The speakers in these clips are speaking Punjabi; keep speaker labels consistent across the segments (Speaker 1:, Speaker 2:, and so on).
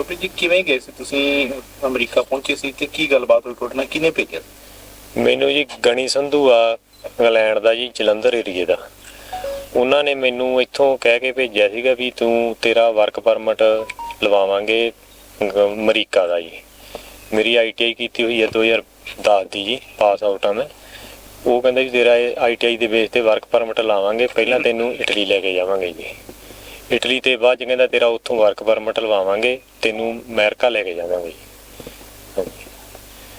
Speaker 1: ਗੁਰਪ੍ਰੀਤ ਜੀ, ਕਿਵੇਂ ਗਏ ਸੀ? ਤੁਸੀਂ ਅਮਰੀਕਾ ਪਹੁੰਚੇ ਸੀ ਤੇ ਕੀ ਗੱਲਬਾਤ ਹੋਈ? ਤੁਹਾਡੇ ਨਾਲ ਕਿਹਨੇ ਭੇਜਿਆ?
Speaker 2: ਮੈਨੂੰ ਜੀ ਗਣੀ ਸੰਧੂ ਆ, ਇੰਗਲੈਂਡ ਦਾ ਜੀ, ਜਲੰਧਰ ਏਰੀਏ ਦਾ। ਉਹਨਾਂ ਨੇ ਮੈਨੂੰ ਇੱਥੋਂ ਕਹਿ ਕੇ ਭੇਜਿਆ ਸੀਗਾ ਵੀ ਤੂੰ ਤੇਰਾ ਵਰਕ ਪਰਮਿਟ ਲਵਾਵਾਂਗੇ ਅਮਰੀਕਾ ਦਾ ਜੀ। ਮੇਰੀ ਆਈਟੀਆਈ ਕੀਤੀ ਹੋਈ ਹੈ 2010 ਦੀ ਜੀ ਪਾਸ ਆਊਟ ਆ ਮੈਂ। ਉਹ ਕਹਿੰਦੇ ਵੀ ਤੇਰਾ ਆਈਟੀਆਈ ਦੇ ਬੇਸ ਤੇ ਵਰਕ ਪਰਮਿਟ ਲਾਵਾਂਗੇ, ਪਹਿਲਾਂ ਤੈਨੂੰ ਇਟਲੀ ਲੈ ਕੇ ਜਾਵਾਂਗੇ ਜੀ। ਇਟਲੀ ਤੇ ਬਾਅਦ ਚ ਕਹਿੰਦਾ ਤੇਰਾ ਉੱਥੋਂ ਵਰਕ ਪਰਮਿਟ ਲਵਾਵਾਂਗੇ ਤੈਨੂੰ ਅਮਰੀਕਾ ਲੈ ਕੇ ਜਾਵਾਂਗੇ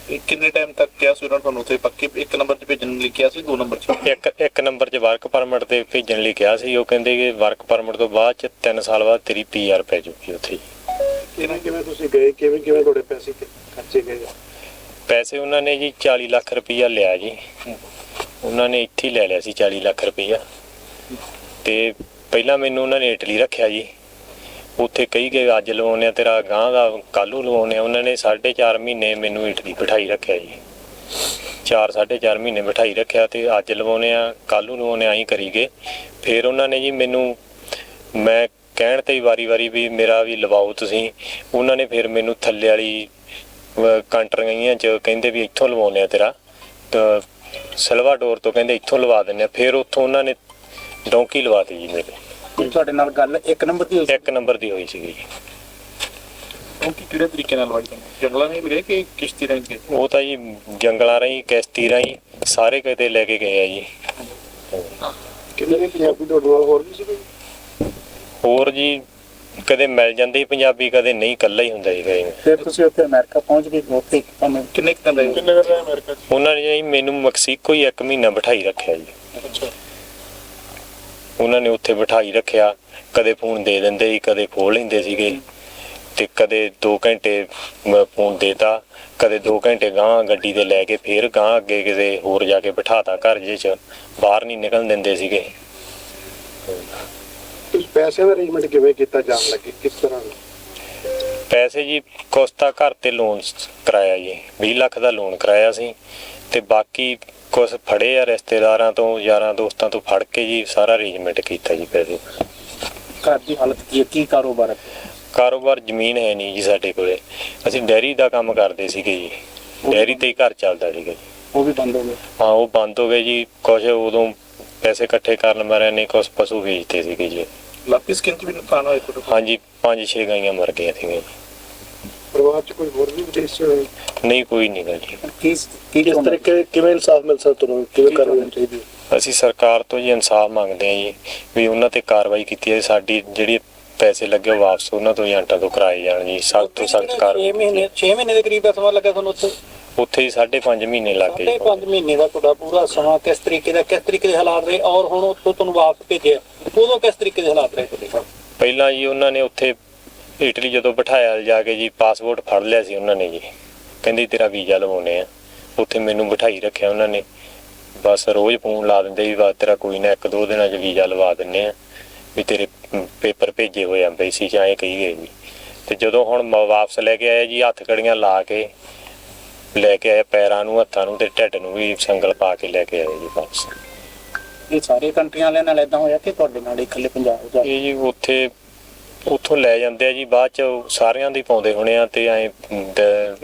Speaker 1: ਇਹ ਕਿੰਨੇ ਟਾਈਮ ਤੱਕ ਕਿਹਾ ਸੀ ਉਹਨਾਂ ਨੇ ਤੁਹਾਨੂੰ ਉੱਥੇ? ਪੱਕੇ ਇੱਕ ਨੰਬਰ 'ਤੇ ਭੇਜਣ ਲਈ ਕਿਹਾ ਸੀ ਦੋ ਨੰਬਰ 'ਚ?
Speaker 2: ਇੱਕ ਇੱਕ ਨੰਬਰ 'ਚ ਵਰਕ ਪਰਮਿਟ ਤੇ ਭੇਜਣ ਲਈ ਕਿਹਾ ਸੀ ਉਹ ਕਹਿੰਦੇ ਕਿ ਵਰਕ ਪਰਮਿਟ ਤੋਂ ਬਾਅਦ ਚ 3 ਸਾਲ ਬਾਅਦ ਤੇਰੀ ਪੀਆਰ ਪੈ ਜੂਗੀ ਉੱਥੇ
Speaker 3: ਕਿਵੇਂ ਕਿਵੇਂ ਤੁਸੀਂ ਗਏ? ਕਿਵੇਂ ਕਿਵੇਂ ਤੁਹਾਡੇ ਪੈਸੇ ਖਰਚੇ ਗਏ?
Speaker 2: ਪੈਸੇ ਉਹਨਾਂ ਨੇ ਜੀ 40 ਲੱਖ ਰੁਪਈਆ ਲਿਆ ਜੀ। ਉਹਨਾਂ ਨੇ ਇੱਥੇ ਹੀ ਲੈ ਲਿਆ ਸੀ 40 ਲੱਖ ਰੁਪਈਆ। ਤੇ ਪਹਿਲਾਂ ਮੈਨੂੰ ਉਹਨਾਂ ਨੇ ਇਟਲੀ ਰੱਖਿਆ ਜੀ। ਉੱਥੇ ਕਹੀ ਗਏ ਅੱਜ ਲਵਾਉਣੇ ਆ, ਤੇਰਾ ਗਾਂ ਦਾ ਕੱਲੂ ਲਵਾਉਣੇ ਆ। ਉਹਨਾਂ ਨੇ 4.5 ਮਹੀਨੇ ਮੈਨੂੰ ਇਟਲੀ ਬਿਠਾਈ ਰੱਖਿਆ ਜੀ। 4 4.5 ਮਹੀਨੇ ਬਿਠਾਈ ਰੱਖਿਆ ਤੇ ਅੱਜ ਲਵਾਉਣੇ ਆ ਕੱਲੂ ਲਵਾਉਣੇ ਆਈ ਕਰੀ ਫਿਰ ਉਹਨਾਂ ਨੇ ਜੀ ਮੈਨੂੰ, ਮੈਂ ਕਹਿਣ ਤੇ ਵਾਰੀ-ਵਾਰੀ ਵੀ ਮੇਰਾ ਵੀ ਲਵਾਓ ਤੁਸੀਂ। ਉਹਨਾਂ ਨੇ ਫਿਰ ਮੈਨੂੰ ਥੱਲੇ ਵਾਲੀ ਕੰਟਰੀਆਂ ਚ ਕਹਿੰਦੇ ਵੀ ਇੱਥੋਂ ਲਵਾਉਣੇ ਆ ਤੇਰਾ। ਤਾਂ ਸਲਵਾਡੋਰ ਤੋਂ ਕਹਿੰਦੇ ਇੱਥੋਂ ਲਵਾ ਦਿੰਨੇ ਆ। ਫਿਰ ਉੱਥੋਂ ਉਹਨਾਂ ਨੇ ਡੌਂਕੀ ਲਵਾਤੀ ਜੀ ਮੇਰੇ।
Speaker 4: ਤੁਹਾਡੇ ਨਾਲ ਗੱਲ ਇੱਕ ਨੰਬਰ ਦੀ ਹੋਈ ਸੀ?
Speaker 2: ਇੱਕ ਨੰਬਰ ਦੀ ਹੋਈ ਸੀਗੀ ਜੀ।
Speaker 1: ਉਹ ਕਿ ਕਿਹੜੇ ਤਰੀਕੇ ਨਾਲ ਲਵਾਈ ਤੁਹਾਨੂੰ ਜੰਗਲਾਂ ਨਹੀਂ ਗਏ ਕਿ ਕਿਸ਼ਤੀ ਰਾਹੀਂ ਗਏ?
Speaker 2: ਉਹ ਤਾਂ ਜੀ ਜੰਗਲਾਂ ਰਾਹੀਂ ਕਿਸ਼ਤੀ ਰਾਹੀਂ ਸਾਰੇ ਕਿਤੇ ਲੈ ਕੇ ਗਏ ਆ ਜੀ।
Speaker 3: ਕਿੰਨੇ ਨੇ ਪੰਜਾਬੀ ਤੁਹਾਡੇ ਨਾਲ ਹੋਰ ਵੀ ਸੀ ਕੋਈ
Speaker 2: ਹੋਰ ਜੀ ਕਦੇ ਮਿਲ ਜਾਂਦੇ ਸੀ ਪੰਜਾਬੀ ਕਦੇ ਨਹੀਂ ਇਕੱਲਾ ਹੀ ਹੁੰਦਾ ਜੀ। ਕਦੇ
Speaker 4: ਫਿਰ ਤੁਸੀਂ ਉੱਥੇ ਅਮਰੀਕਾ ਪਹੁੰਚ ਗਏ ਉੱਥੇ ਤੁਹਾਨੂੰ
Speaker 1: ਕਿੰਨੇ
Speaker 3: ਕਿੰਨੇ ਰਹੇ ਅਮਰੀਕਾ
Speaker 2: ਉਹਨਾਂ ਨੇ ਜੀ ਮੈਨੂੰ ਮੈਕਸੀਕੋ ਹੀ ਇੱਕ ਮਹੀਨਾ ਬਿਠਾਈ ਰੱਖਿਆ ਜੀ।
Speaker 1: ਅੱਛਾ।
Speaker 2: ਉਹਨਾਂ ਨੇ ਉੱਥੇ ਬਿਠਾਈ ਰੱਖਿਆ। ਕਦੇ ਫੋਨ ਦੇ ਦਿੰਦੇ ਸੀ ਕਦੇ ਖੋਲ ਲੈਂਦੇ ਸੀਗੇ। ਤੇ ਕਦੇ 2 ਘੰਟੇ ਫੋਨ ਦੇਤਾ। ਕਦੇ 2 ਘੰਟੇ ਗਾਂ ਗੱਡੀ ਤੇ ਲੈ ਕੇ ਫੇਰ ਗਾਂ ਅੱਗੇ ਕਿਸੇ ਹੋਰ ਜਾ ਕੇ ਬਿਠਾਤਾ ਘਰ ਜੇ ਚ। ਬਾਹਰ ਨਹੀਂ ਨਿਕਲਣ ਦਿੰਦੇ ਸੀਗੇ।
Speaker 3: ਪੈਸੇ ਦਾ ਅਰੇਂਜਮੈਂਟ ਕਿਵੇਂ ਕੀਤਾ ਜਾਣ ਲੱਗੇ? ਕਿਸ ਤਰ੍ਹਾਂ?
Speaker 2: ਪੈਸੇ ਜੀ ਕੋਸਤਾ ਘਰ ਤੇ ਲੋਨ ਕਰਾਇਆ ਜੀ। 20 ਲੱਖ ਦਾ ਲੋਨ ਕਰਾਇਆ ਸੀ। ਤੇ ਬਾਕੀ ਕੁਝ ਫੜੇ ਆ ਰਿਸ਼ਤੇਦਾਰਾਂ ਤੋਂ ਯਾਰਾਂ ਦੋਸਤਾਂ ਤੋਂ ਫੜ ਕੇ ਜੀ ਸਾਰਾ ਅਰੇਂਜਮੈਂਟ ਕੀਤਾ ਜੀ ਪੈਸੇ
Speaker 4: ਘਰ ਦੀ ਹਾਲਤ ਕੀ ਹੈ? ਕੀ ਕਾਰੋਬਾਰ ਹੈ?
Speaker 2: ਕਾਰੋਬਾਰ ਜ਼ਮੀਨ ਹੈ ਨਹੀਂ ਜੀ ਸਾਡੇ ਕੋਲੇ। ਅਸੀਂ ਡੈਰੀ ਦਾ ਕੰਮ ਕਰਦੇ ਸੀਗੇ ਜੀ। ਡੈਰੀ ਤੇ ਹੀ ਘਰ ਚੱਲਦਾ ਸੀਗਾ ਜੀ।
Speaker 4: ਉਹ ਵੀ ਬੰਦ ਹੋ ਗਏ?
Speaker 2: ਹਾਂ ਉਹ ਬੰਦ ਹੋ ਗਏ ਜੀ। ਕੁਝ ਉਦੋਂ ਪੈਸੇ ਇਕੱਠੇ ਕਰਨ ਮਾਰਿਆਂ ਨੇ ਕੁਝ ਪਸ਼ੂ ਵੇਚਦੇ ਸੀਗੇ ਜੀ।
Speaker 1: ਲਾਪਿਸ ਕਿੰਚ ਵੀ ਨੁਕਸਾਨ ਹੋਇਆ ਕੋਲ?
Speaker 2: ਹਾਂਜੀ ਪੰਜ ਛੇ ਗਾਈਆਂ ਮਰ ਗਈਆਂ ਸੀਗੀਆਂ ਜੀ।
Speaker 3: ਪਰਿਵਾਰ 'ਚ ਕੋਈ ਹੋਰ ਵੀ ਵਿਦੇਸ਼?
Speaker 2: ਨਹੀਂ ਕੋਈ ਨਹੀਂ ਗਾ ਜੀ।
Speaker 4: ਕੀ ਕੀ
Speaker 3: ਕਿਸ ਤਰੀਕੇ ਕਿਵੇਂ ਇਨਸਾਫ ਮਿਲ ਸਕਦਾ ਤੁਹਾਨੂੰ? ਕਿਵੇਂ ਕਰਨਾ ਚਾਹੀਦੀ? ਹੈ?
Speaker 2: ਅਸੀਂ ਸਰਕਾਰ ਤੋਂ ਜੀ ਇਨਸਾਫ ਮੰਗਦੇ ਹਾਂ ਜੀ ਵੀ ਉਹਨਾਂ ਤੇ ਕਾਰਵਾਈ ਕੀਤੀ ਜਾਏ ਸਾਡੀ ਜਿਹੜੀ ਪੈਸੇ ਲੱਗੇ ਵਾਪਸ ਉਹਨਾਂ ਤੋਂ ਏਜੰਟਾਂ ਤੋਂ ਕਰਾਏ ਜਾਣ ਜੀ ਸਖਤ ਤੋਂ ਸਖਤ
Speaker 4: 6
Speaker 2: ਕਾਰਵਾਈ
Speaker 4: ਮਹੀਨੇ 6 ਮਹੀਨੇ ਦੇ ਕਰੀਬ ਦਾ ਸਮਾਂ ਲੱਗਾ ਤੁਹਾਨੂੰ ਉੱਥੇ?
Speaker 2: ਉੱਥੇ ਹੀ 5.5 ਮਹੀਨੇ ਲੱਗ ਗਏ
Speaker 4: ਸਾਢੇ
Speaker 2: ਜੀ।
Speaker 4: ਪੰਜ ਮਹੀਨੇ ਦਾ ਤੁਹਾਡਾ ਪੂਰਾ ਸਮਾਂ ਕਿਸ ਤਰੀਕੇ ਦਾ ਕਿਸ ਤਰੀਕੇ ਦੇ ਹਾਲਾਤ ਰਹੇ? ਔਰ ਹੁਣ ਉੱਥੋਂ ਤੁਹਾਨੂੰ ਵਾਪਸ ਭੇਜਿਆ। ਉਦੋਂ ਕਿਸ ਤਰੀਕੇ ਦੇ ਹਾਲਾਤ ਰਹੇ ਤੁਹਾਡੇ
Speaker 2: ਪਹਿਲਾਂ ਜੀ ਉਹਨਾਂ ਨੇ ਉੱਥੇ ਇਟਲੀ ਜਦੋਂ ਬਿਠਾਇਆ ਜਾ ਕੇ ਜੀ ਪਾਸਪੋਰਟ ਫੜ ਲਿਆ ਸੀ ਉਹਨਾਂ ਨੇ ਜੀ। ਕਹਿੰਦੇ ਤੇਰਾ ਵੀਜ਼ਾ ਲਵਾਉਣੇ ਆ। ਉੱਥੇ ਮੈਨੂੰ ਬਿਠਾਈ ਰੱਖਿਆ ਉਹਨਾਂ ਨੇ। ਬਸ ਰੋਜ਼ ਫੋਨ ਲਾ ਦਿੰਦੇ ਵੀ ਬਸ ਤੇਰਾ ਕੋਈ ਨਾ ਇੱਕ ਦੋ ਦਿਨਾਂ 'ਚ ਵੀਜ਼ਾ ਲਵਾ ਦਿੰਨੇ ਆ। ਵੀ ਤੇਰੇ ਪੇਪਰ ਭੇਜੇ ਹੋਏ ਆ ਐਮਬੈਸੀ 'ਚ ਐਂ ਕਹੀ ਗਏ ਜੀ। ਤੇ ਜਦੋਂ ਹੁਣ ਮ- ਵਾਪਸ ਲੈ ਕੇ ਆਏ ਜੀ ਹੱਥ ਕੜੀਆਂ ਲਾ ਕੇ ਲੈ ਕੇ ਆਏ ਪੈਰਾਂ ਨੂੰ ਹੱਥਾਂ ਨੂੰ ਤੇ ਢਿੱਡ ਨੂੰ ਵੀ ਸੰਗਲ ਪਾ ਕੇ ਲੈ ਕੇ ਆਏ ਜੀ ਵਾਪਸ।
Speaker 4: ਇਹ ਸਾਰੇ ਕੰਟਰੀਆਂ ਵਾਲਿਆਂ ਨਾਲ ਇਦਾਂ ਹੋਇਆ ਕਿ ਤੁਹਾਡੇ ਨਾਲ ਇਕੱਲੇ ਪੰਜਾਬ ਦਾ
Speaker 2: ਇਹ ਜੀ ਉੱਥੇ ਉੱਥੋਂ ਲੈ ਜਾਂਦੇ ਆ ਜੀ ਬਾਅਦ ਚ ਸਾਰਿਆਂ ਦੀ ਪਾਉਂਦੇ ਹੋਣੇ ਆ ਤੇ ਐ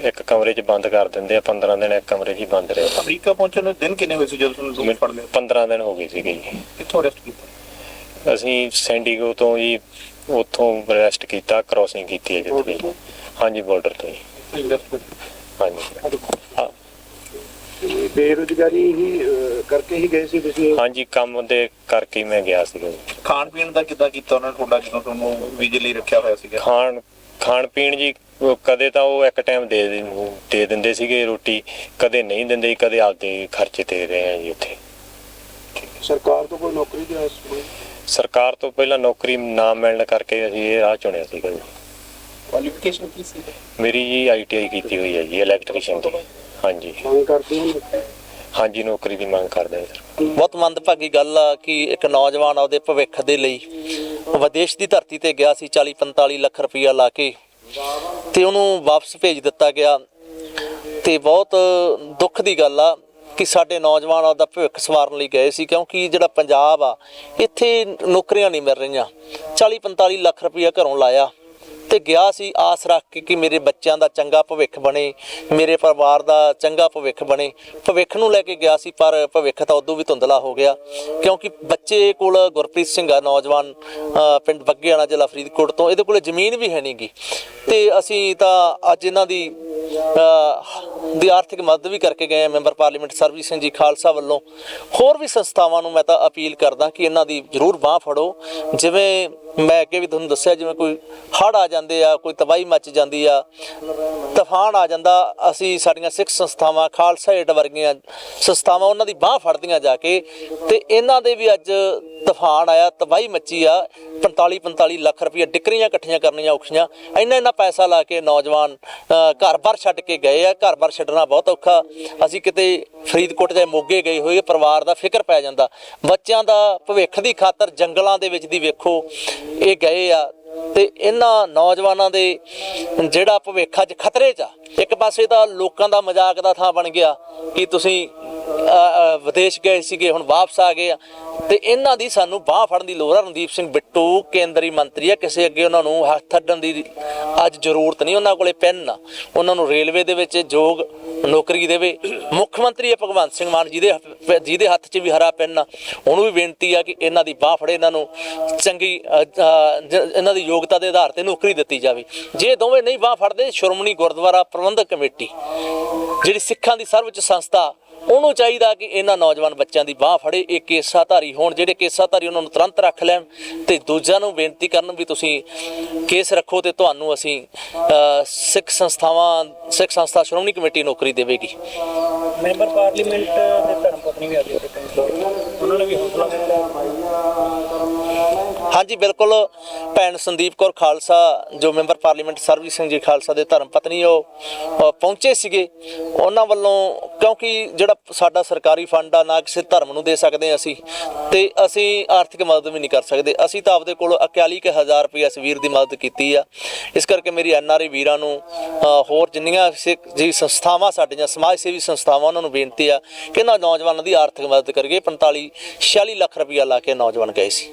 Speaker 2: ਇੱਕ ਕਮਰੇ 'ਚ ਬੰਦ ਕਰ ਦਿੰਦੇ ਆ 15 ਦਿਨ ਇੱਕ ਕਮਰੇ 'ਚ ਹੀ ਬੰਦ ਰਹੇ
Speaker 1: ਅਮਰੀਕਾ ਪਹੁੰਚਣ ਨੂੰ ਦਿਨ ਕਿੰਨੇ ਹੋਏ ਸੀ ਜਦੋਂ ਤੁਹਾਨੂੰ ਲੋਕ ਫੜ ਲਿਆ?
Speaker 2: 15 ਦਿਨ ਹੋ ਗਏ ਸੀਗੇ ਜੀ।
Speaker 1: ਕਿੱਥੋਂ ਅਰੈਸਟ ਕੀਤਾ?
Speaker 2: ਅਸੀਂ ਸੈਂਡੀਗੋ ਤੋਂ ਜੀ ਉੱਥੋਂ ਅਰੈਸਟ ਕੀਤਾ ਕ੍ਰਾਸਿੰਗ ਕੀਤੀ ਹੈ ਜਿੱਥੇ। ਹਾਂਜੀ ਬਾਰਡਰ ਤੋਂ ਜੀ। ਹਾਂਜੀ।
Speaker 3: ਬੇਰੁਜ਼ਗਾਰੀ ਹੀ ਅਹ, ਕਰਕੇ ਹੀ ਗਏ ਸੀ ਤੁਸੀਂ?
Speaker 2: ਹਾਂਜੀ ਕੰਮ ਦੇ ਕਰਕੇ ਹੀ ਮੈਂ ਗਿਆ ਸੀਗਾ ਜੀ।
Speaker 1: ਖਾਣ ਪੀਣ ਦਾ ਕਿੱਦਾਂ ਕੀਤਾ ਉਹਨਾਂ ਨੇ ਤੁਹਾਡਾ ਜਦੋਂ ਤੁਹਾਨੂੰ ਵੀਜ਼ੇ ਲਈ ਰੱਖਿਆ ਹੋਇਆ ਸੀਗਾ?
Speaker 2: ਖਾਣ ਖਾਣ ਪੀਣ ਜੀ ਉਹ ਕਦੇ ਤਾਂ ਉਹ ਇੱਕ ਟਾਈਮ ਦੇ ਦਿੰ- ਦੇ ਦਿੰਦੇ ਸੀਗੇ ਰੋਟੀ ਕਦੇ ਨਹੀਂ ਦਿੰਦੇ ਕਦੇ ਆਪਦੇ ਖਰਚੇ ਤੇ ਰਹੇ ਆ ਜੀ ਉੱਥੇ।
Speaker 3: ਸਰਕਾਰ ਤੋਂ ਕੋਈ ਨੌਕਰੀ ਦੀ ਆਸ ਨਹੀਂ
Speaker 2: ਸਰਕਾਰ ਤੋਂ ਪਹਿਲਾਂ ਨੌਕਰੀ ਨਾ ਮਿਲਣ ਕਰਕੇ ਅਸੀਂ ਇਹ ਰਾਹ ਚੁਣਿਆ ਸੀਗਾ ਜੀ।
Speaker 1: ਕੁਆਲੀਫਿਕੇਸ਼ਨ ਕੀ ਸੀ
Speaker 2: ਮੇਰੀ ਜੀ ਆਈਟੀਆਈ ਕੀਤੀ ਹੋਈ ਹੈ ਜੀ ਇਲੈਕਟ੍ਰੀਸ਼ੀਅਨ ਦੀ। ਹਾਂਜੀ।
Speaker 3: ਮੰਗ ਕਰਦੇ ਹੋ
Speaker 2: ਹਾਂਜੀ ਨੌਕਰੀ ਦੀ ਮੰਗ ਕਰਦੇ ਹਾਂ। ਸਰ
Speaker 5: ਬਹੁਤ ਮੰਦਭਾਗੀ ਗੱਲ ਆ ਕਿ ਇੱਕ ਨੌਜਵਾਨ ਆਪਦੇ ਭਵਿੱਖ ਦੇ ਲਈ ਵਿਦੇਸ਼ ਦੀ ਧਰਤੀ ਤੇ ਗਿਆ ਸੀ 40 45 ਲੱਖ ਰੁਪਈਆ ਲਾ ਕੇ ਤੇ ਉਹਨੂੰ ਵਾਪਸ ਭੇਜ ਦਿੱਤਾ ਗਿਆ। ਤੇ ਬਹੁਤ ਦੁੱਖ ਦੀ ਗੱਲ ਆ ਕਿ ਸਾਡੇ ਨੌਜਵਾਨ ਆਪਦਾ ਭਵਿੱਖ ਸਵਾਰਨ ਲਈ ਗਏ ਸੀ ਕਿਉਂਕਿ ਜਿਹੜਾ ਪੰਜਾਬ ਆ ਇੱਥੇ ਨੌਕਰੀਆਂ ਨਹੀਂ ਮਿਲ ਰਹੀਆਂ। 40 45 ਲੱਖ ਰੁਪਈਆ ਘਰੋਂ ਲਾਇਆ। ਤੇ ਗਿਆ ਸੀ ਆਸ ਰੱਖ ਕੇ ਕਿ ਮੇਰੇ ਬੱਚਿਆਂ ਦਾ ਚੰਗਾ ਭਵਿੱਖ ਬਣੇ ਮੇਰੇ ਪਰਿਵਾਰ ਦਾ ਚੰਗਾ ਭਵਿੱਖ ਬਣੇ। ਭਵਿੱਖ ਨੂੰ ਲੈ ਕੇ ਗਿਆ ਸੀ ਪਰ ਭਵਿੱਖ ਤਾਂ ਉਦੋਂ ਵੀ ਧੁੰਦਲਾ ਹੋ ਗਿਆ। ਕਿਉਂਕਿ ਬੱਚੇ ਕੋਲ ਗੁਰਪ੍ਰੀਤ ਸਿੰਘ ਆ ਨੌਜਵਾਨ ਅ, ਪਿੰਡ ਬੱਗੇਆਣਾ ਜ਼ਿਲ੍ਹਾ ਫਰੀਦਕੋਟ ਤੋਂ। ਇਹਦੇ ਕੋਲੇ ਜ਼ਮੀਨ ਵੀ ਹੈ ਨਹੀਂਗੀ। ਤੇ ਅਸੀਂ ਤਾਂ ਅੱਜ ਇਹਨਾਂ ਦੀ ਦੀ ਆਰਥਿਕ ਮਦਦ ਵੀ ਕਰਕੇ ਗਏ ਮੈਂਬਰ ਪਾਰਲੀਮੈਂਟ ਸਰਬਜੀਤ ਸਿੰਘ ਜੀ ਖਾਲਸਾ ਵੱਲੋਂ। ਹੋਰ ਵੀ ਸੰਸਥਾਵਾਂ ਨੂੰ ਮੈਂ ਤਾਂ ਅਪੀਲ ਕਰਦਾ ਕਿ ਇਹਨਾਂ ਦੀ ਜ਼ਰੂਰ ਬਾਹ ਫੜੋ। ਜਿਵੇਂ ਮੈਂ ਅੱਗੇ ਵੀ ਤੁਹਾਨੂੰ ਦੱਸਿਆ ਜਿਵੇਂ ਕੋਈ ਹੜ੍ਹ ਆ ਜਾਂਦੇ ਆ, ਕੋਈ ਤਬਾਹੀ ਮੱਚ ਜਾਂਦੀ ਆ, ਤੂਫਾਨ ਆ ਜਾਂਦਾ, ਅਸੀਂ ਸਾਡੀਆਂ ਸਿੱਖ ਸੰਸਥਾਵਾਂ, ਖਾਲਸਾ ਏਡ ਵਰਗੀਆਂ ਸੰਸਥਾਵਾਂ ਉਹਨਾਂ ਦੀ ਬਾਹ ਫੜਦੀਆਂ ਜਾ ਕੇ ਤੇ ਇਹਨਾਂ ਦੇ ਵੀ ਅੱਜ ਤੂਫਾਨ ਆਇਆ, ਤਬਾਹੀ ਮੱਚੀ ਆ 45 45 ਲੱਖ ਰੁਪਏ ਡਿਕਰੀਆਂ ਇਕੱਠੀਆਂ ਕਰਨੀਆਂ ਔਖੀਆਂ, ਇੰਨਾ ਇੰਨਾ ਪੈਸਾ ਲਾ ਕੇ ਨੌਜਵਾਨ ਘਰ-ਬਾਰ ਛੱਡ ਕੇ ਗਏ ਆ, ਘਰ-ਬਾਰ ਛੱਡਣਾ ਬਹੁਤ ਔਖਾ, ਅਸੀਂ ਕਿਤੇ ਫਰੀਦਕੋਟ ਜਾਂ ਮੋਗੇ ਗਏ ਹੋਏ ਪਰਿਵਾਰ ਦਾ ਫਿਕਰ ਪੈ ਜਾਂਦਾ, ਬੱਚਿਆਂ ਦਾ ਭਵਿੱਖ ਦੀ ਖਾਤਰ ਜੰਗਲਾਂ ਦੇ ਵਿੱਚ ਦੀ ਵੇਖੋ ਇਹ ਗਏ ਆ ਤੇ ਇਹਨਾਂ ਨੌਜਵਾਨਾਂ ਦੇ ਜਿਹੜਾ ਭਵਿੱਖ ਅੱਜ ਖਤਰੇ 'ਚ ਆ। ਇੱਕ ਪਾਸੇ ਤਾਂ ਲੋਕਾਂ ਦਾ ਮਜ਼ਾਕ ਦਾ ਥਾਂ ਬਣ ਗਿਆ ਕਿ ਤੁਸੀਂ ਵਿਦੇਸ਼ ਗਏ ਸੀਗੇ, ਹੁਣ ਵਾਪਸ ਆ ਗਏ ਆ। ਤੇ ਇਹਨਾਂ ਦੀ ਸਾਨੂੰ ਬਾਹ ਫੜਨ ਦੀ ਲੋੜ ਆ। ਰਣਦੀਪ ਸਿੰਘ ਬਿੱਟੂ ਕੇਂਦਰੀ ਮੰਤਰੀ ਆ। ਕਿਸੇ ਅੱਗੇ ਉਹਨਾਂ ਨੂੰ ਹੱਥ ਅੱਡਣ ਦੀ ਅੱਜ ਜ਼ਰੂਰਤ ਨਹੀਂ ਉਹਨਾਂ ਕੋਲੇ ਪੈਨ ਆ। ਉਹਨਾਂ ਨੂੰ ਰੇਲਵੇ ਦੇ ਵਿੱਚ ਯੋਗ ਨੌਕਰੀ ਦੇਵੇ। ਮੁੱਖ ਮੰਤਰੀ ਆ ਭਗਵੰਤ ਸਿੰਘ ਮਾਨ, ਜਿਹਦੇ ਜਿਹਦੇ ਹੱਥ 'ਚ ਵੀ ਹਰਾ ਪੈਨ ਆ। ਉਹਨੂੰ ਵੀ ਬੇਨਤੀ ਆ ਕਿ ਇਹਨਾਂ ਦੀ ਬਾਹ ਫੜੇ, ਇਹਨਾਂ ਨੂੰ ਚੰਗੀ ਇਹਨਾਂ ਦੀ ਯੋਗਤਾ ਦੇ ਆਧਾਰ ਤੇ ਨੌਕਰੀ ਦਿੱਤੀ ਜਾਵੇ। ਜੇ ਦੋਵੇਂ ਨਹੀਂ ਬਾਹ ਫੜਦੇ, ਸ਼੍ਰੋਮਣੀ ਗੁਰਦੁਆਰਾ ਪ੍ਰਬੰਧਕ ਕਮੇਟੀ ਜਿਹੜੀ ਸਿੱਖਾਂ ਦੀ ਸਰਵਉੱਚ ਸੰਸਥਾ, ਉਹਨੂੰ ਚਾਹੀਦਾ ਕਿ ਇਹਨਾਂ ਨੌਜਵਾਨ ਬੱਚਿਆਂ ਦੀ ਬਾਹ ਫੜੇ, ਇਹ ਕੇਸਾਧਾਰੀ ਹੋਣ, ਜਿਹੜੇ ਕੇਸਾਧਾਰੀ ਉਹਨਾਂ ਨੂੰ ਤੁਰੰਤ ਰੱਖ ਲੈਣ ਤੇ ਦੂਜਿਆਂ ਨੂੰ ਬੇਨਤੀ ਕਰਨ ਵੀ ਤੁਸੀਂ ਕੇਸ ਰੱਖੋ ਤੇ ਤੁਹਾਨੂੰ ਅਸੀਂ ਸਿੱਖ ਸੰਸਥਾਵਾਂ, ਸਿੱਖ ਸੰਸਥਾ ਸ਼੍ਰੋਮਣੀ ਕਮੇਟੀ ਨੌਕਰੀ ਦੇਵੇਗੀ।
Speaker 4: ਮੈਂਬਰ ਪਾਰਲੀਮੈਂਟ ਦੇ ਧਰਮ ਪਤਨੀ ਵੀ ਆ ਗਏ ਉਹਨਾਂ ਨੇ ਵੀ ਹੌਸਲਾ
Speaker 5: ਹਾਂਜੀ, ਬਿਲਕੁਲ। ਭੈਣ ਸੰਦੀਪ ਕੌਰ ਖਾਲਸਾ, ਜੋ ਮੈਂਬਰ ਪਾਰਲੀਮੈਂਟ ਸਰਵਜੀਤ ਸਿੰਘ ਜੀ ਖਾਲਸਾ ਦੇ ਧਰਮ ਪਤਨੀ ਉਹ ਪਹੁੰਚੇ ਸੀਗੇ। ਉਹਨਾਂ ਵੱਲੋਂ, ਕਿਉਂਕਿ ਜਿਹੜਾ ਸਾਡਾ ਸਰਕਾਰੀ ਫੰਡ ਆ, ਨਾ ਕਿਸੇ ਧਰਮ ਨੂੰ ਦੇ ਸਕਦੇ ਅਸੀਂ, ਤੇ ਅਸੀਂ ਆਰਥਿਕ ਮਦਦ ਵੀ ਨਹੀਂ ਕਰ ਸਕਦੇ। ਅਸੀਂ ਤਾਂ ਆਪਦੇ ਕੋਲ 41000 ਰੁਪਏ ਇਸ ਵੀਰ ਦੀ ਮਦਦ ਕੀਤੀ ਆ। ਇਸ ਕਰਕੇ ਮੇਰੀ ਐਨਆਰਆਈ ਵੀਰਾਂ ਨੂੰ ਹੋਰ ਜਿੰਨੀਆਂ ਸਿੱਖ ਜੀ ਸੰਸਥਾਵਾਂ ਸਾਡੀਆਂ, ਸਮਾਜ ਸੇਵੀ ਸੰਸਥਾਵਾਂ, ਉਹਨਾਂ ਨੂੰ ਬੇਨਤੀ ਆ ਕਿ ਇਹਨਾਂ ਨੌਜਵਾਨਾਂ ਦੀ ਆਰਥਿਕ ਮਦਦ ਕਰੀਏ। 45 46 ਲੱਖ ਰੁਪਇਆ ਲਾ ਕੇ ਨੌਜਵਾਨ ਗਏ ਸੀ।